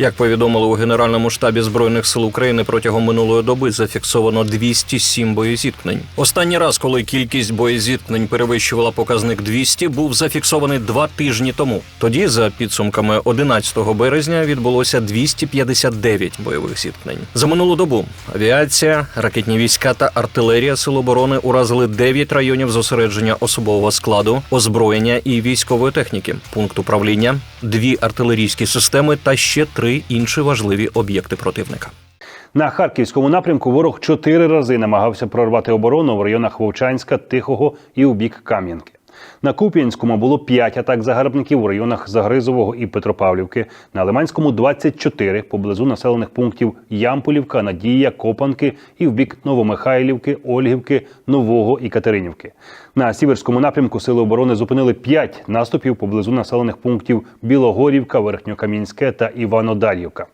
Як повідомили у Генеральному штабі збройних сил України протягом минулої доби зафіксовано 207 боєзіткнень. Останній раз, коли кількість боєзіткнень перевищувала показник 200, був зафіксований два тижні тому. Тоді, за підсумками 11 березня, відбулося 259 бойових зіткнень. За минулу добу авіація, ракетні війська та артилерія Сил оборони уразили 9 районів зосередження особового складу, озброєння і військової техніки, пункт управління, дві артилерійські системи та ще три інші важливі об'єкти противника. На харківському напрямку ворог чотири рази намагався прорвати оборону в районах Вовчанська, Тихого і у бік Кам'янки. На Куп'янському було 5 атак загарбників у районах Загризового і Петропавлівки. На Лиманському 24 поблизу населених пунктів Ямполівка, Надія, Копанки і в бік Новомихайлівки, Ольгівки, Нового і Катеринівки. На сіверському напрямку Сили оборони зупинили 5 наступів поблизу населених пунктів Білогорівка, Верхньокамінське та Іванодарівка.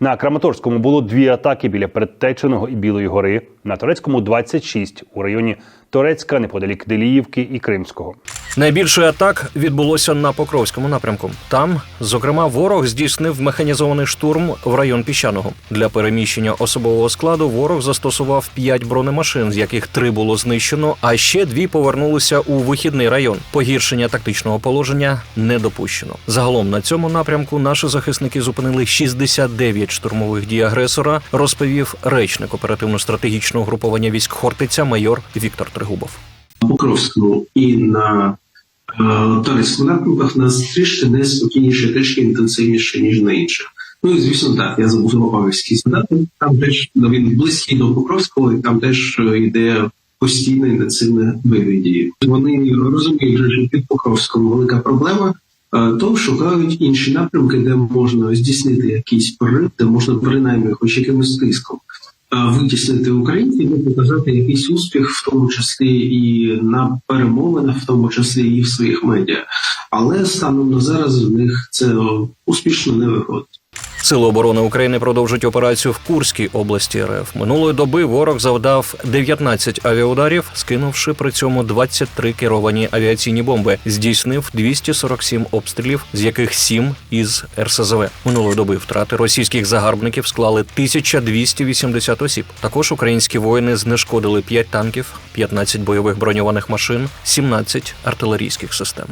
На Краматорському було дві атаки біля Предтеченого і Білої гори. На Турецькому 26 у районі Турецька, неподалік Деліївки і Кримського. Найбільше атак відбулося на Покровському напрямку. Там, зокрема, ворог здійснив механізований штурм в район піщаного. Для переміщення особового складу ворог застосував 5 бронемашин, з яких три було знищено, а ще дві повернулися у вихідний район. Погіршення тактичного положення не допущено. Загалом на цьому напрямку наші захисники зупинили 69 штурмових дій агресора, розповів речник оперативно-стратегічного групування військ Хортиця майор Віктор Тригубов. Покровському і на е, Торецькому напрямках нас трішки неспокійніше, трішки інтенсивніше, ніж на інших. Ну і звісно, так, я забув Павлівський згадати. Там теж ну, він близький до Покровського, і там теж е, йде постійне інтенсивне бойові дії. Вони розуміють, що під Покровськом велика проблема. е, То шукають інші напрямки, де можна здійснити якийсь прорив, де можна принаймні хоч якимось тиском витіснити українців і показати якийсь успіх, в тому числі і на перемовинах, в тому числі і в своїх медіа. Але станом на зараз в них це успішно не виходить. Сили оборони України продовжують операцію в Курській області РФ. Минулої доби ворог завдав 19 авіаударів, скинувши при цьому 23 керовані авіаційні бомби. Здійснив 247 обстрілів, з яких 7 із РСЗВ. Минулої доби втрати російських загарбників склали 1280 осіб. Також українські воїни знешкодили 5 танків, 15 бойових броньованих машин, 17 артилерійських систем.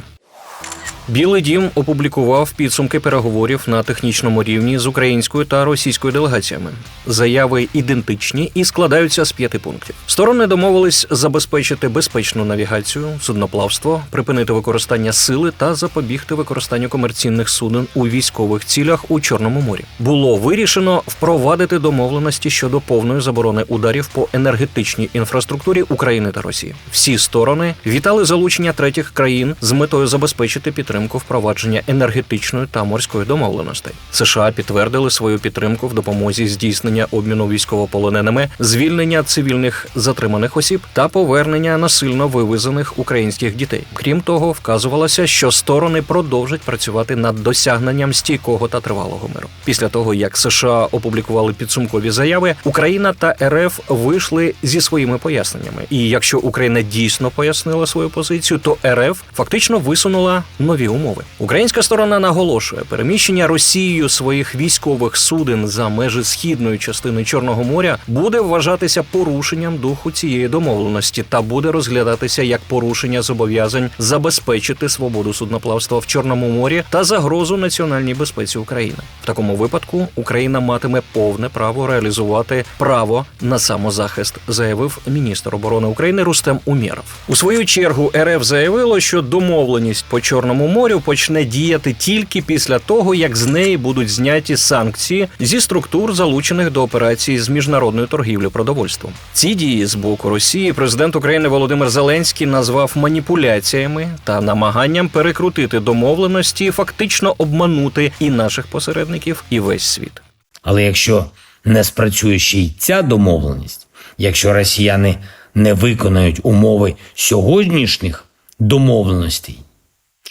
Білий дім опублікував підсумки переговорів на технічному рівні з українською та російською делегаціями. Заяви ідентичні і складаються з п'яти пунктів. Сторони домовились забезпечити безпечну навігацію, судноплавство, припинити використання сили та запобігти використанню комерційних суден у військових цілях у Чорному морі. Було вирішено впровадити домовленості щодо повної заборони ударів по енергетичній інфраструктурі України та Росії. Всі сторони вітали залучення третіх країн з метою забезпечити підтримку впровадження енергетичної та морської домовленостей. США підтвердили свою підтримку в допомозі здійснення обміну військовополоненими, звільнення цивільних затриманих осіб та повернення насильно вивезених українських дітей. Крім того, вказувалося, що сторони продовжать працювати над досягненням стійкого та тривалого миру. Після того як США опублікували підсумкові заяви, Україна та РФ вийшли зі своїми поясненнями. І якщо Україна дійсно пояснила свою позицію, то РФ фактично висунула нові умови. Українська сторона наголошує, переміщення Росією своїх військових суден за межі східної частини Чорного моря буде вважатися порушенням духу цієї домовленості та буде розглядатися як порушення зобов'язань забезпечити свободу судноплавства в Чорному морі та загрозу національній безпеці України. В такому випадку Україна матиме повне право реалізувати право на самозахист, заявив міністр оборони України Рустем Умєров. У свою чергу РФ заявило, що домовленість по Чорному морю почне діяти тільки після того, як з неї будуть зняті санкції зі структур, залучених до операції з міжнародної торгівлі продовольством. Ці дії з боку Росії президент України Володимир Зеленський назвав маніпуляціями та намаганням перекрутити домовленості, фактично обманути і наших посередників, і весь світ. Але якщо не спрацює ще й ця домовленість, якщо росіяни не виконають умови сьогоднішніх домовленостей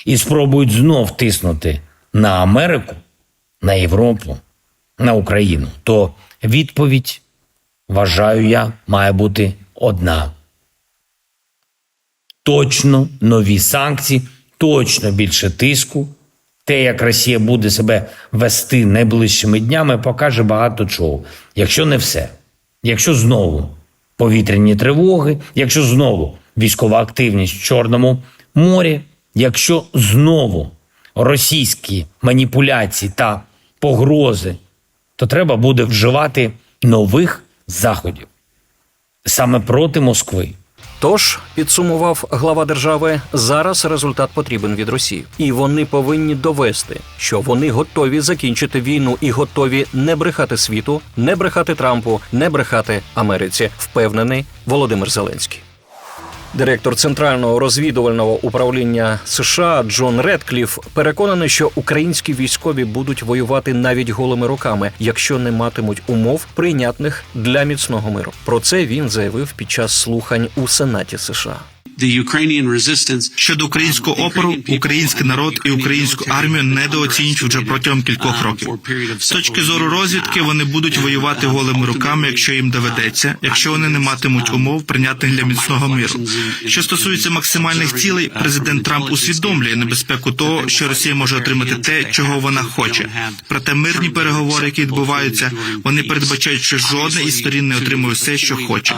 і спробують знов тиснути на Америку, на Європу, на Україну, то відповідь, вважаю я, має бути одна. Точно нові санкції, точно більше тиску. Те, як Росія буде себе вести найближчими днями, покаже багато чого. Якщо не все, якщо знову повітряні тривоги, якщо знову військова активність в Чорному морі, якщо знову російські маніпуляції та погрози, то треба буде вживати нових заходів саме проти Москви. Тож підсумував глава держави, зараз результат потрібен від Росії, і вони повинні довести, що вони готові закінчити війну і готові не брехати світу, не брехати Трампу, не брехати Америці. Впевнений Володимир Зеленський. Директор центрального розвідувального управління США Джон Редкліф переконаний, що українські військові будуть воювати навіть голими руками, якщо не матимуть умов, прийнятних для міцного миру. Про це він заявив під час слухань у Сенаті США. Щодо українського опору, український народ і українську армію недооцінюють вже протягом кількох років. З точки зору розвідки вони будуть воювати голими руками, якщо їм доведеться, якщо вони не матимуть умов прийнятних для міцного миру. Що стосується максимальних цілей, президент Трамп усвідомлює небезпеку того, що Росія може отримати те, чого вона хоче. Проте мирні переговори, які відбуваються, вони передбачають, що жодна із сторін не отримує все, що хоче.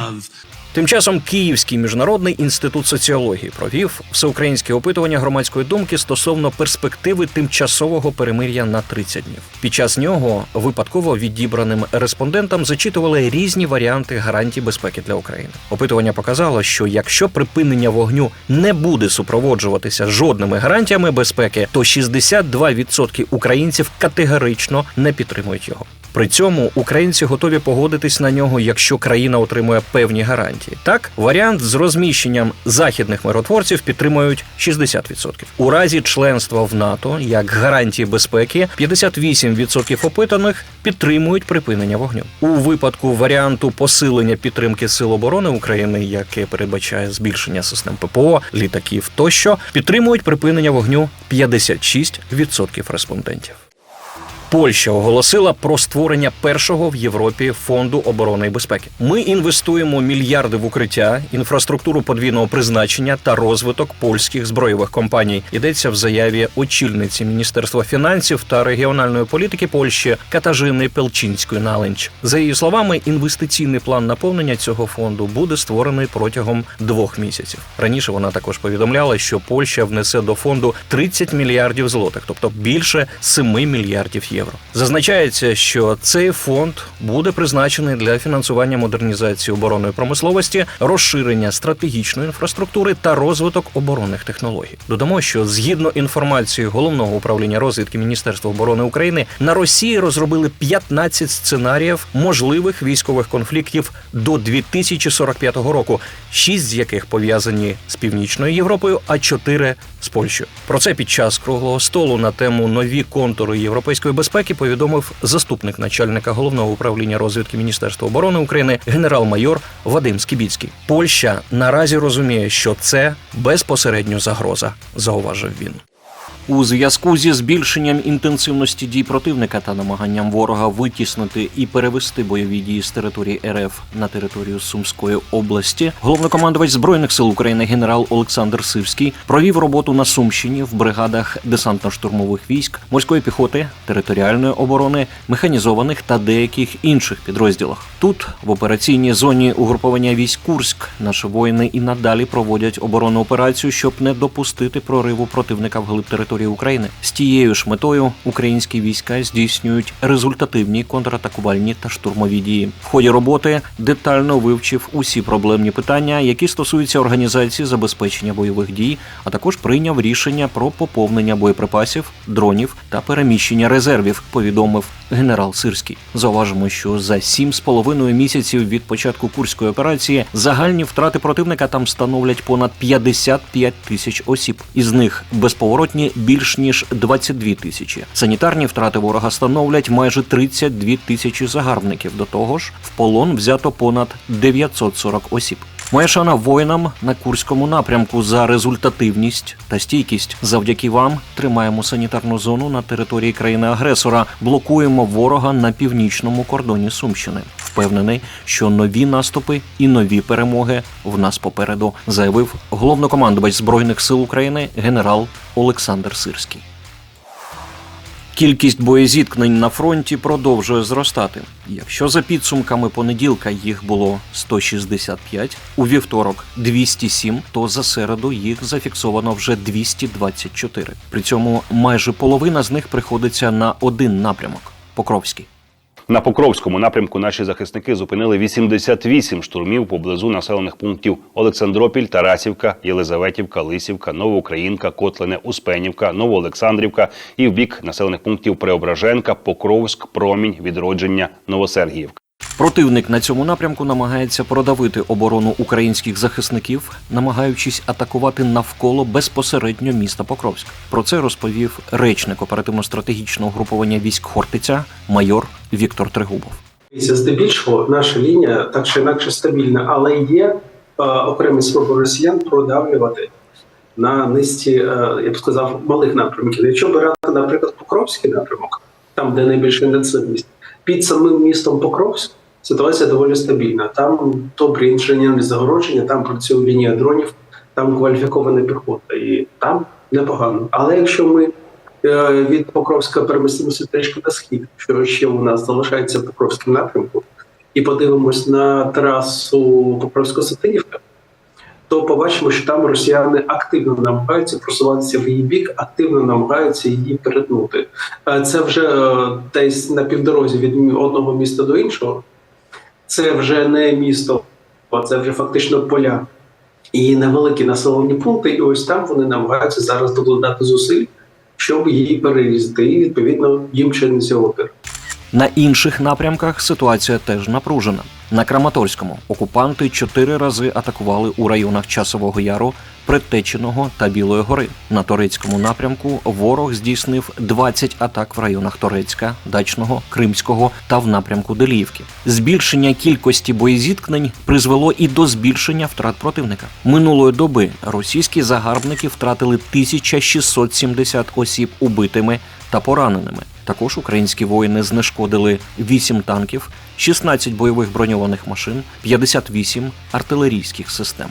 Тим часом Київський міжнародний інститут соціології провів всеукраїнське опитування громадської думки стосовно перспективи тимчасового перемир'я на 30 днів. Під час нього випадково відібраним респондентам зачитували різні варіанти гарантій безпеки для України. Опитування показало, що якщо припинення вогню не буде супроводжуватися жодними гарантіями безпеки, то 62% українців категорично не підтримують його. При цьому українці готові погодитись на нього, якщо країна отримує певні гарантії. Так, варіант з розміщенням західних миротворців підтримують 60%. У разі членства в НАТО як гарантії безпеки 58% опитаних підтримують припинення вогню. У випадку варіанту посилення підтримки сил оборони України, яке передбачає збільшення систем ППО, літаків тощо, підтримують припинення вогню 56% респондентів. Польща оголосила про створення першого в Європі фонду оборони і безпеки. Ми інвестуємо мільярди в укриття, інфраструктуру подвійного призначення та розвиток польських збройових компаній. Йдеться в заяві очільниці Міністерства фінансів та регіональної політики Польщі Катажини Пелчинської Налинч. За її словами, інвестиційний план наповнення цього фонду буде створений протягом двох місяців. Раніше вона також повідомляла, що Польща внесе до фонду 30 мільярдів злотих, тобто більше 7 мільярдів євро. Зазначається, що цей фонд буде призначений для фінансування модернізації оборонної промисловості, розширення стратегічної інфраструктури та розвиток оборонних технологій. Додамо, що згідно інформації головного управління розвідки Міністерства оборони України на Росії розробили 15 сценаріїв можливих військових конфліктів до 2045 року, шість з яких пов'язані з північною Європою, а чотири з Польщею. Про це під час круглого столу на тему нові контури європейської безпеки повідомив заступник начальника головного управління розвідки Міністерства оборони України генерал-майор Вадим Скібіцький. Польща наразі розуміє, що це безпосередньо загроза, зауважив він. У зв'язку зі збільшенням інтенсивності дій противника та намаганням ворога витіснити і перевести бойові дії з території РФ на територію Сумської області, головнокомандувач збройних сил України генерал Олександр Сивський провів роботу на Сумщині в бригадах десантно-штурмових військ, морської піхоти, територіальної оборони, механізованих та деяких інших підрозділах. Тут в операційній зоні угруповання військ Курськ наші воїни і надалі проводять оборонну операцію, щоб не допустити прориву противника вглиб території України. З тією ж метою українські війська здійснюють результативні контратакувальні та штурмові дії. В ході роботи детально вивчив усі проблемні питання, які стосуються організації забезпечення бойових дій, а також прийняв рішення про поповнення боєприпасів, дронів та переміщення резервів. Повідомив генерал Сирський. Зауважимо, що за сім з половиною місяців від початку курської операції загальні втрати противника там становлять понад 55 тисяч осіб. Із них безповоротні більш ніж 22 тисячі. Санітарні втрати ворога становлять майже 32 тисячі загарбників. До того ж, в полон взято понад 940 осіб. Моя шана воїнам на курському напрямку за результативність та стійкість. Завдяки вам тримаємо санітарну зону на території країни-агресора, блокуємо ворога на північному кордоні Сумщини. Впевнений, що нові наступи і нові перемоги в нас попереду, заявив головнокомандувач збройних сил України генерал Олександр Сирський. Кількість боєзіткнень на фронті продовжує зростати. Якщо за підсумками понеділка їх було 165, у вівторок 207, то за середу їх зафіксовано вже 224. При цьому майже половина з них приходиться на один напрямок Покровський. На Покровському напрямку наші захисники зупинили 88 штурмів поблизу населених пунктів Олександропіль, Тарасівка, Єлизаветівка, Лисівка, Новоукраїнка, Котлине, Успенівка, Новоолександрівка і в бік населених пунктів Преображенка, Покровськ, Промінь, Відродження, Новосергіївка. Противник на цьому напрямку намагається продавити оборону українських захисників, намагаючись атакувати навколо безпосередньо міста Покровськ. Про це розповів речник оперативно-стратегічного групування військ Хортиця майор Віктор Тригубов. Здебільшого наша лінія так чи інакше стабільна, але є е, окремі спроби росіян продавлювати на низці, е, я б сказав, малих напрямків. Якщо брати, наприклад, Покровський напрямок, там де найбільша інтенсивність, під самим містом Покровськ ситуація доволі стабільна. Там добрі інженерні загородження, там працює лінія дронів, там кваліфікована піхота, і там непогано. Але якщо ми е, від Покровська перемістимося трішки на схід, що ще у нас залишається в Покровському напрямку, і подивимось на трасу Покровсько-Сатинівка, то побачимо, що там росіяни активно намагаються просуватися в її бік, активно намагаються її перетнути. Е, Це вже е, десь на півдорозі від одного міста до іншого. Це вже не місто, це вже фактично поля і невеликі населені пункти. І ось там вони намагаються зараз докладати зусиль, щоб її перерізати. І відповідно їм чиниться опір. На інших напрямках ситуація теж напружена. На Краматорському окупанти чотири рази атакували у районах Часового Яру, Предтеченого та Білої гори. На Торецькому напрямку ворог здійснив 20 атак в районах Торецька, Дачного, Кримського та в напрямку Деліївки. Збільшення кількості боєзіткнень призвело і до збільшення втрат противника. Минулої доби російські загарбники втратили 1670 осіб убитими та пораненими. Також українські воїни знешкодили 8 танків, 16 бойових броньованих машин, 58 артилерійських систем.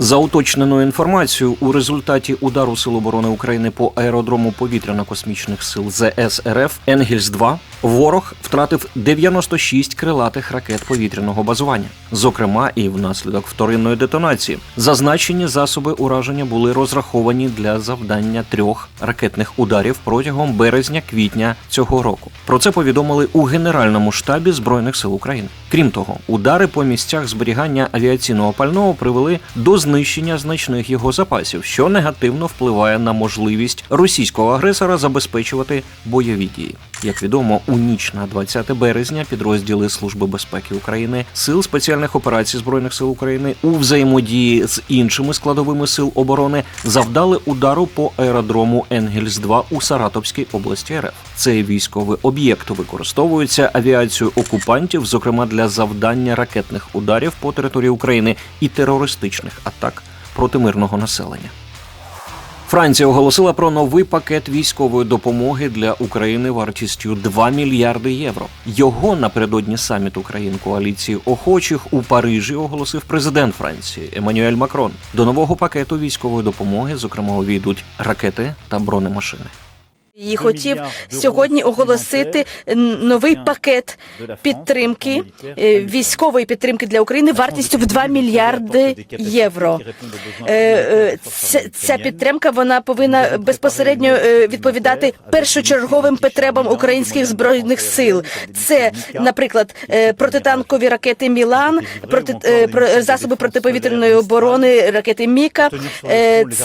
За уточненою інформацією, у результаті удару Сил оборони України по аеродрому повітряно-космічних сил ЗС РФ Енгельс-2 ворог втратив 96 крилатих ракет повітряного базування, зокрема і внаслідок вторинної детонації. Зазначені засоби ураження були розраховані для завдання трьох ракетних ударів протягом березня-квітня цього року. Про це повідомили у Генеральному штабі Збройних сил України. Крім того, удари по місцях зберігання авіаційного пального привели до знищення значних його запасів, що негативно впливає на можливість російського агресора забезпечувати бойові дії. Як відомо, у ніч на 20 березня підрозділи Служби безпеки України, сил спеціальних операцій збройних сил України у взаємодії з іншими складовими сил оборони завдали удару по аеродрому Енгельс 2 у Саратовській області РФ. Цей військовий об'єкт використовується авіацією окупантів, зокрема для завдання ракетних ударів по території України і терористичних атак проти мирного населення. Франція оголосила про новий пакет військової допомоги для України вартістю 2 мільярди євро. Його напередодні саміту країн коаліції охочих у Парижі оголосив президент Франції Еммануель Макрон. До нового пакету військової допомоги, зокрема, увійдуть ракети та бронемашини. І хотів сьогодні оголосити новий пакет підтримки е, військової підтримки для України вартістю в 2 мільярди євро. Е, е, Ця, підтримка вона повинна безпосередньо відповідати першочерговим потребам українських збройних сил. Це, наприклад, протитанкові ракети Мілан, проти про- засоби протиповітряної оборони, ракети Міка.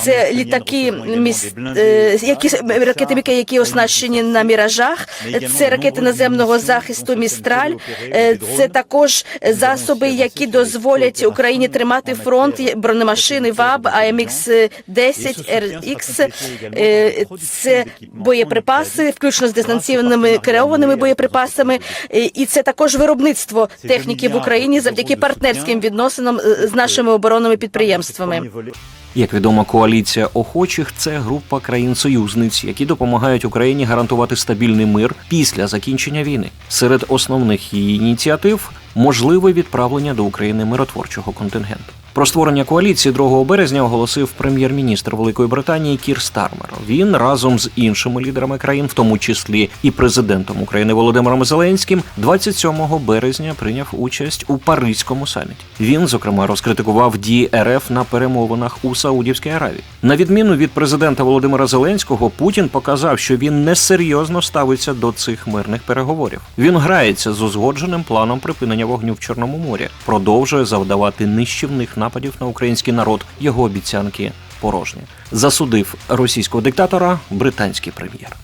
Це літаки які ракети Міка, які оснащені на міражах. Це ракети наземного захисту Містраль. Е, Це також засоби, які дозволять Україні тримати фронт бронемашини ВАБ АМХ 10 РХ. Е, Це боєприпаси, включно з дистанційними керованими боєприпасами. Е, І це також виробництво техніки в Україні завдяки партнерським відносинам з нашими оборонними підприємствами. Як відомо, коаліція охочих це група країн-союзниць, які допомагають Україні гарантувати стабільний мир після закінчення війни. Серед основних її ініціатив можливе відправлення до України миротворчого контингенту. Про створення коаліції 2 березня оголосив прем'єр-міністр Великої Британії Кір Стармер. Він разом з іншими лідерами країн, в тому числі і президентом України Володимиром Зеленським, 27 березня прийняв участь у Паризькому саміті. Він зокрема розкритикував дії РФ на перемовинах у Саудівській Аравії. На відміну від президента Володимира Зеленського, Путін показав, що він несерйозно ставиться до цих мирних переговорів. Він грається з узгодженим планом припинення вогню в Чорному морі, продовжує завдавати нищівних нападів на український народ. Його обіцянки порожні. Засудив російського диктатора британський прем'єр.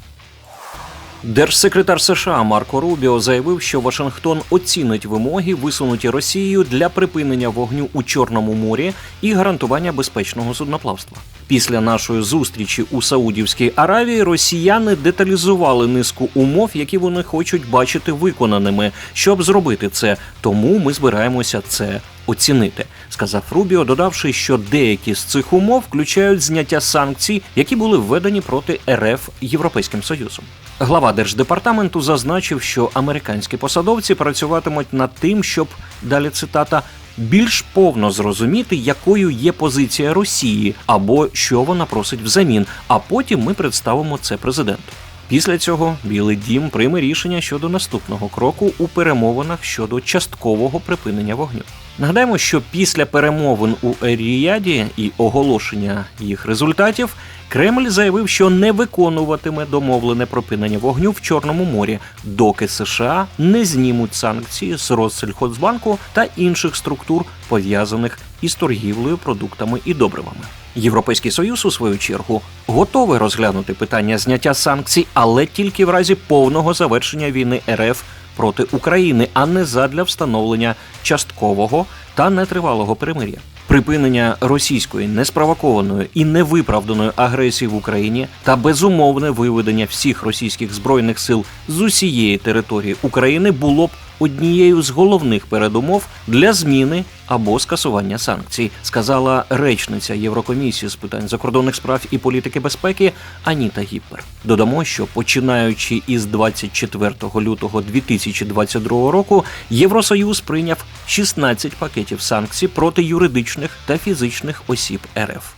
Держсекретар США Марко Рубіо заявив, що Вашингтон оцінить вимоги, висунуті Росією для припинення вогню у Чорному морі і гарантування безпечного судноплавства. Після нашої зустрічі у Саудівській Аравії росіяни деталізували низку умов, які вони хочуть бачити виконаними. Щоб зробити це, тому ми збираємося це оцінити, сказав Рубіо, додавши, що деякі з цих умов включають зняття санкцій, які були введені проти РФ Європейським Союзом. Глава держдепартаменту зазначив, що американські посадовці працюватимуть над тим, щоб далі цитата. Більш повно зрозуміти, якою є позиція Росії або що вона просить взамін, а потім ми представимо це президенту. Після цього Білий Дім прийме рішення щодо наступного кроку у перемовинах щодо часткового припинення вогню. Нагадаємо, що після перемовин у Еріяді і оголошення їх результатів Кремль заявив, що не виконуватиме домовлене припинення вогню в Чорному морі, доки США не знімуть санкції з Россельхозбанку та інших структур, пов'язаних із торгівлею продуктами і добривами. Європейський союз, у свою чергу, готовий розглянути питання зняття санкцій, але тільки в разі повного завершення війни РФ проти України, а не задля встановлення часткового та нетривалого перемир'я. Припинення російської неспровокованої і невиправданої агресії в Україні та безумовне виведення всіх російських збройних сил з усієї території України було б однією з головних передумов для зміни або скасування санкцій, сказала речниця Єврокомісії з питань закордонних справ і політики безпеки Аніта Гіппер. Додамо, що починаючи із 24 лютого 2022 року, Євросоюз прийняв 16 пакетів санкцій проти юридичних та фізичних осіб РФ.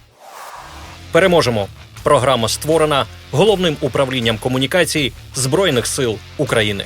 Переможемо. Програма створена головним управлінням комунікацій Збройних сил України.